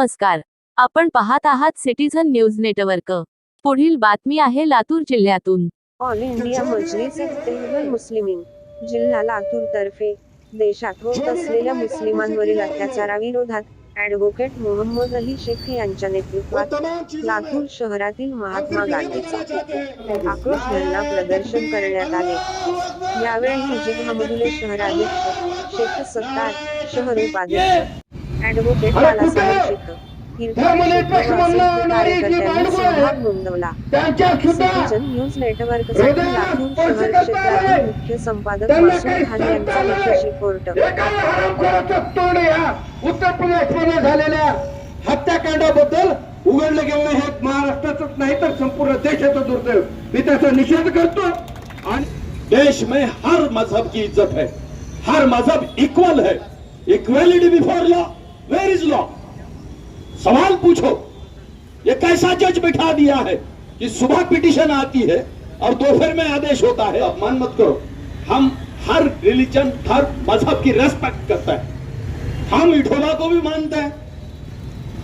नमस्कार. आपण पाहत आहात सिटीझन न्यूज नेटवर्क. पुढील बातमी आहे लातूर जिल्ह्यातून. All India Majlis Ittehad Muslimeen. जिल्हा लातूर तर्फे देशात होत असलेल्या मुस्लिमांवरील अत्याचाराविरोधात ऍडव्होकेट मोहम्मद अली शेख यांच्या नेतृत्वात लातूर शहरातील महात्मा गांधीचा आक्रोश धरणा प्रदर्शन करण्यात आले. यावेळी मुजीब हमदुले शहराध्यक्ष शेख सत्तार शहर उपाध्यक्ष ऍडव्होकेट कार्यकर्त्यांनी सहभाग नोंदवला. न्यूज लातूर शहर क्षेत्रातील मुख्य संपादक मासूम खान यांचा विशेष रिपोर्ट उत्तर प्रदेशमध्ये झालेल्या हत्याकांडाबद्दल उघडलं गेलं हे महाराष्ट्राचंच नाही तर संपूर्ण देशाचं दुर्दैव. मी त्याचा निषेध करतो. आणि देश में हर मजहब की इज्जत है. हर मजहब इक्वल है. Equality before law where is law सवाल पूछो। ये कैसा जज बिठा दिया है कि सुबह पिटीशन आती है और दोपहर में आदेश होता है? अपमान मत करो। हम हर रिलीजन हर मज़हब की रेस्पेक्ट करता है। हम इठोला को भी मानते हैं।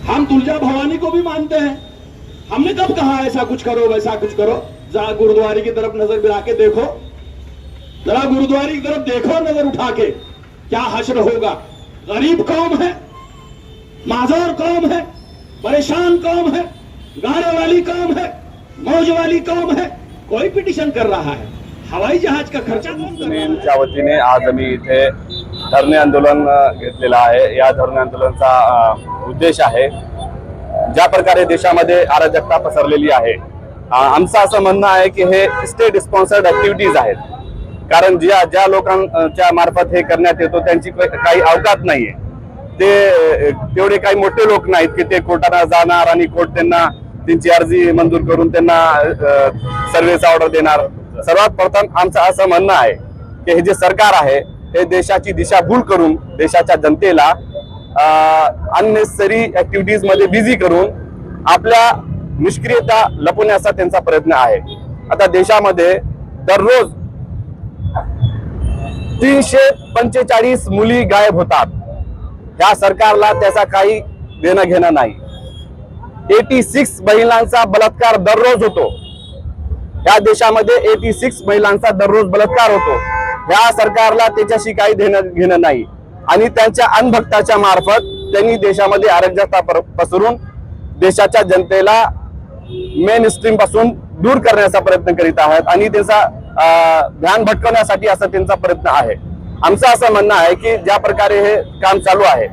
हम तुलजा भवानी को भी मानते हैं। हमने कब कहा ऐसा कुछ करो, वैसा कुछ करो? जरा गुरुद्वारे की तरफ़ नज़र गिरा के देखो। जरा गुरुद्वारे की तरफ़ देखो नज़र उठा के। क्या हश्र होगा? गरीब कौम है? माजोर कौम है परेशान कौम है गाड़े वाली कौम है मौज वाली कौम है कोई पिटिशन कर रहा है हवाई जहाज का खर्चा कौन कर वतीने आज आम्ही इथे धरणे आंदोलन घेतलेलं आहे. या धरणे आंदोलनाचा उद्देश आहे. ज्या प्रकारे देशामध्ये अराजकता पसरलेली आहे आमचं असं म्हणणं आहे की हे स्टेट स्पॉन्सर्ड ऍक्टिव्हिटीज आहेत. कारण ज्या ज्या लोकांच्या मार्फत हे करण्यात येतो त्यांची काही अवकात नाहीये. ते तेवढे काही मोठे लोक नाहीत की ते कोर्टाला जाणार आणि कोर्ट त्यांना त्यांची अर्जी मंजूर करून त्यांना सर्वेचा ऑर्डर देणार. सर्वात प्रथम आमचं असं म्हणणं आहे की हे जे सरकार आहे हे देशाची दिशाभूल करून देशाच्या जनतेला अननेसेसरी ऍक्टिव्हिटीजमध्ये बिझी करून आपल्या निष्क्रियता लपवण्याचा त्यांचा प्रयत्न आहे. आता देशामध्ये दररोज तीनशे पंचेचाळीस मुली गायब होतात. या सरकारला त्याचा काही देणं घेणं नाही. एटी सिक्स महिलांचा बलात्कार दररोज होतो. या देशामध्ये एटी सिक्स महिलांचा दररोज बलात्कार होतो. या सरकारला त्याच्याशी काही देणं घेणं नाही. आणि त्यांच्या अनभक्ताच्या मार्फत त्यांनी देशामध्ये आरोग्यता पसरून देशाच्या जनतेला मेन स्ट्रीमपासून दूर करण्याचा प्रयत्न करीत आहेत. आणि त्याचा अं, ध्यान भटकवण्यासाठी असा त्यांचा प्रयत्न आहे. आमचं असं म्हणणं आहे की ज्या प्रकारे हे काम चालू आहे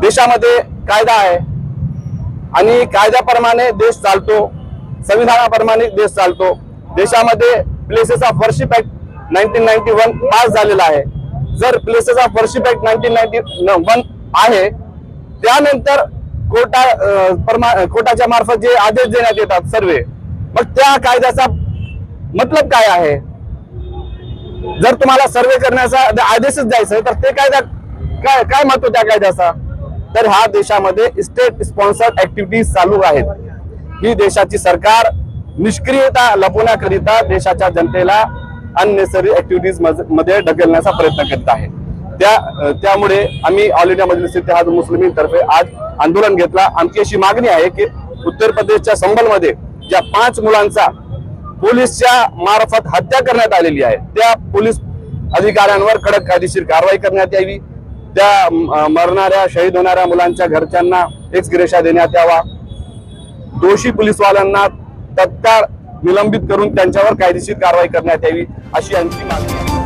देशामध्ये कायदा आहे आणि कायद्याप्रमाणे देश चालतो संविधानाप्रमाणे देश चालतो. देशामध्ये places of worship act nineteen ninety one pass झालेला आहे. जर places of worship act nineteen ninety one आहे त्यानंतर कोटा प्रमा परमा- मार्फत जे आदेश देण्यात येतात सर्वे मग त्या कायद्याचा मतलब काय आहे? जर तुम्हाला सर्वे करण्याचा आदेशच द्यायचा आहे तर ते कायदा काय काय महत्त्व त्या कायद्याचा? तर ह्या देशामध्ये स्टेट स्पॉन्सर्ड ऍक्टिव्हिटीज चालू आहेत. ही देशाची सरकार निष्क्रियता लपवण्याकरिता देशाच्या जनतेला अननेसरी ऍक्टिव्हिटीजमध्ये ढकलण्याचा प्रयत्न करीत आहे. त्या त्यामुळे आम्ही ऑल इंडिया मजलिस इत्तेहाद मुस्लिमींतर्फे आज आंदोलन घेतला. आमची अशी मागणी आहे की उत्तर प्रदेशच्या संबलमध्ये ज्या पाच मुलांचा पोलीसच्या मार्फत हत्या करण्यात आलेली आहे. त्या पोलीस अधिकाऱ्यांवर कडक कायदेशीर कारवाई करण्यात यावी. त्या मरणाऱ्या शहीद होणाऱ्या मुलांच्या घरच्यांना एक ग्रेशा देण्यात यावा. दोषी पोलीसवाल्यांना तत्काळ निलंबित करून त्यांच्यावर कायदेशीर कारवाई करण्यात यावी अशी यांची मागणी आहे.